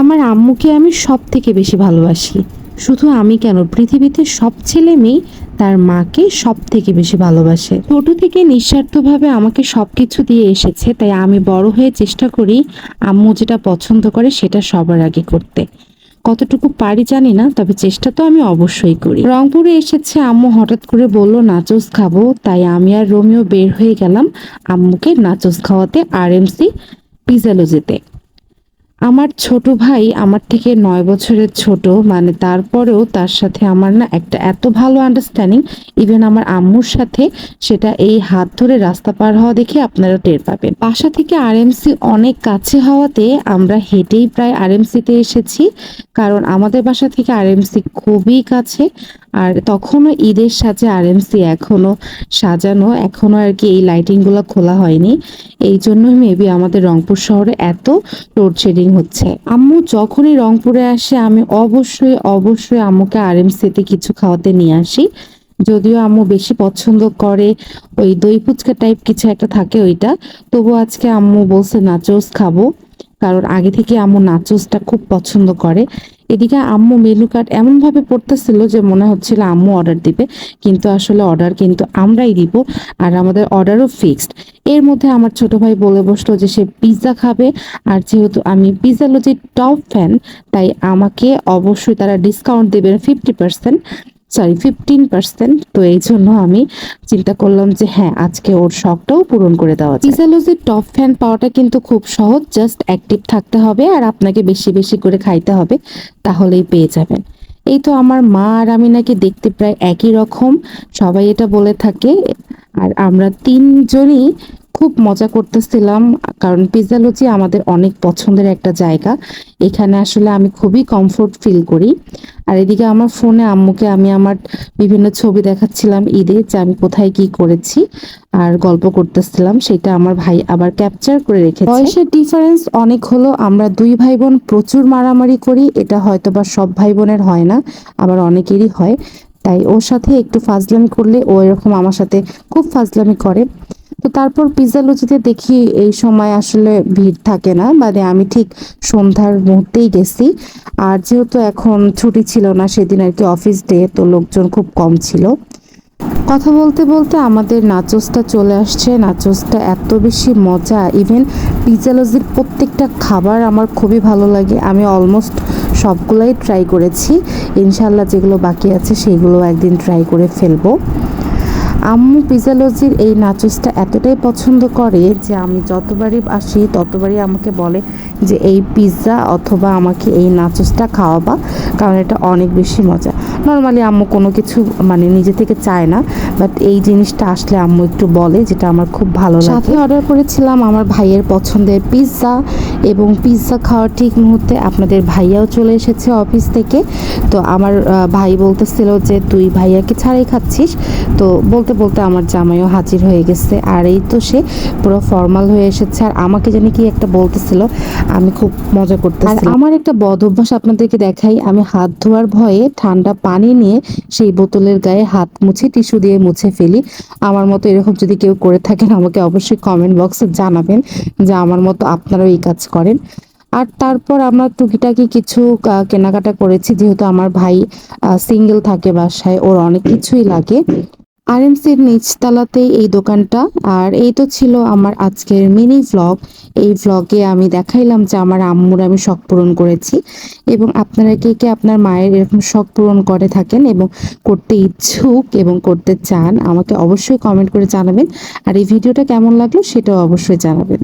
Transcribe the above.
আমার আম্মুকে আমি সব থেকে বেশি ভালোবাসি। শুধু আমি কেন? পৃথিবীতে সব ছেলে মেয়ে তার মাকে সব থেকে বেশি ভালোবাসে। ছোট থেকে নিঃস্বার্থভাবে আমাকে সব কিছু দিয়ে এসেছে, তাই আমি বড় হয়ে চেষ্টা করি আম্মু যেটা পছন্দ করে সেটা সবার আগে করতে। কতটুকু পারি জানি না, তবে চেষ্টা তো আমি অবশ্যই করি। রংপুরে এসেছে আম্মু হঠাৎ করে বলল, নাচোস খাব। তাই আমি আর রোমিও বের হয়ে গেলাম আম্মুকে নাচোস খাওয়াতে, আর এমসি পিজালোজিতে আমার ছোট ভাই আমার থেকে নয় বছরের ছোট মানে তারপরেও তার সাথে আমার না একটা এত ভালো আন্ডারস্ট্যান্ডিং ইভেন আমার আম্মুর সাথে সেটা এই হাত ধরে রাস্তা পার হওয়া দেখে আপনারা টের পাবেন। বাসা থেকে আরএমসি অনেক কাছে হওয়াতে আমরা হেঁটেই প্রায় আরএমসিতে এসেছি, কারণ আমাদের বাসা থেকে আরএমসি খুবই কাছে, আর তখনও ঈদের সাজে আরএমসি এখনও সাজানো, এখনও আর কি এই লাইটিংগুলো খোলা হয়নি। এই জন্যই মেবি আমাদের রংপুর শহরে এত লোডশেডিং হচ্ছে। আম্মু যখনই রংপুরে আসে, আমি অবশ্যই অবশ্যই আম্মুকে আরএমসিতে কিছু খাওয়াতে নিয়ে আসি। যদিও আম্মু বেশি পছন্দ করে ওই দই ফুচকা টাইপ কিছু একটা থাকে ওইটা। তবু আজকে আম্মু বলছে নাচোস খাব। কারণ আগে থেকে আম্মু নাচোসটা খুব পছন্দ করে। এদিকে আম্মু মেনু কার্ড এমনভাবে পড়তেছিল যে মনে হচ্ছিল আম্মু অর্ডার দিবে, কিন্তু আসলে অর্ডার কিন্তু আমরাই দিব আর আমাদের অর্ডারও ফিক্সড এর মধ্যে আমার ছোট ভাই বলে বসল যে সে পিৎজা খাবে আর যেহেতু আমি পিৎজা লজির টপ ফ্যান তাই আমাকে অবশ্যই তারা ডিসকাউন্ট দেবেন fifty percent sorry fifteen percent তো এই জন্য আমি চিন্তা করলাম যে হ্যাঁ আজকে ওর শখটাও পূরণ করে দেওয়া যায়। টপ ফ্যান পাওয়াটা কিন্তু খুব সহজ জাস্ট অ্যাক্টিভ থাকতে হবে আর আপনাকে বেশি বেশি করে খাইতে হবে, তাহলেই পেয়ে যাবেন। এই তো আমার মা আর আমি নাকি দেখতে প্রায় একই রকম, সবাই এটা বলে থাকে। আর আমরা তিনজনই খুব মজা করতেছিলাম, কারণ পিজালুচি আমাদের অনেক পছন্দের একটা জায়গা। এখানে আসলে আমি খুবই কমফোর্ট ফিল করি। আর এদিকে আমার ফোনে আম্মুকে আমি আমার বিভিন্ন ছবি দেখাচ্ছিলাম ঈদে যে আমি কোথায় কি করেছি আর গল্প করতেছিলাম, সেটা আমার ভাই আবার ক্যাপচার করে রেখেছে। বয়সের ডিফারেন্স অনেক হলো আমরা দুই ভাই বোন প্রচুর মারামারি করি, এটা হয়তো বা সব ভাই বোনের হয় না, আবার অনেকেরই হয়। তাই ওর সাথে একটু ফাজলামি করলে ও এরকম আমার সাথে খুব ফাজলামি করে। তো তারপর পিৎজা লুচিতে দেখি এই সময় আসলে ভিড় থাকে না মানে আমি ঠিক সন্ধ্যার মুহূর্তেই গেছি। আর যেহেতু এখন ছুটি ছিল না, সেদিন আর কি অফিস ডে তো লোকজন খুব কম ছিল। কথা বলতে বলতে আমাদের নাচোসটা চলে আসছে। নাচোসটা এত বেশি মজা ইভেন পিজালজির প্রত্যেকটা খাবার আমার খুবই ভালো লাগে। আমি অলমোস্ট সবগুলাই ট্রাই করেছি। ইনশাল্লাহ যেগুলো বাকি আছে সেগুলো একদিন ট্রাই করে ফেলব। আম্মু পিজালজির এই নাচোসটা এতটাই পছন্দ করে যে আমি যতবারই আসি, ততবারই আমাকে বলে যে এই পিৎজা অথবা আমাকে এই নাচোসটা খাওয়াবা, কারণ এটা অনেক বেশি মজা। নর্মালি আম্মু কোনো কিছু মানে নিজে থেকে চায় না। বাট এই জিনিসটা আসলে আম্মু একটু বলে যেটা আমার খুব ভালো লাগে। সাথে অর্ডার করেছিলাম আমার ভাইয়ের পছন্দের পিৎজা এবং পিৎজা খাওয়ার ঠিক মুহূর্তে আপনাদের ভাইয়াও চলে এসেছে অফিস থেকে। তো আমার ভাই বলতেছিল যে তুই ভাইয়াকে ছাড়াই খাচ্ছিস? তো বলতে বলতে আমার জামাইও হাজির হয়ে গেছে। আর এই তো সে পুরো ফর্মাল হয়ে এসেছে। আর আমাকে জানি কি একটা বলতেছিল আমি খুব মজা করতেছি আমার একটা বদ অভ্যাস আপনাদেরকে দেখাই। আমি হাত ধোয়ার ভয়ে ঠান্ডা পানি নিয়ে সেই বোতলের গায়ে হাত মুছে টিস্যু দিয়ে মুছে ফেলি। আমার মতো এরকম যদি কেউ করে থাকেন, আমাকে অবশ্যই কমেন্ট বক্সে জানাবেন যে আমার মতো আপনারাও এই কাজ করেন। আর তারপর আমরা টুকিটাকি কিছু কেনাকাটা করেছি। যেহেতু আমার ভাই সিঙ্গেল থাকে বাসায়, ওর অনেক কিছুই লাগে। আরএমসির নিচতলাতে এই দোকানটা। আর এই তো ছিল আমার আজকের মিনি ভ্লগ এই ভ্লগে আমি দেখাইলাম যে আমার আম্মুর আমি শখ পূরণ করেছি এবং আপনারা কে কে আপনার মায়ের এরকম শখ পূরণ করে থাকেন এবং করতে ইচ্ছুক এবং করতে চান, আমাকে অবশ্যই কমেন্ট করে জানাবেন। আর এই ভিডিওটা কেমন লাগল সেটাও অবশ্যই জানাবেন।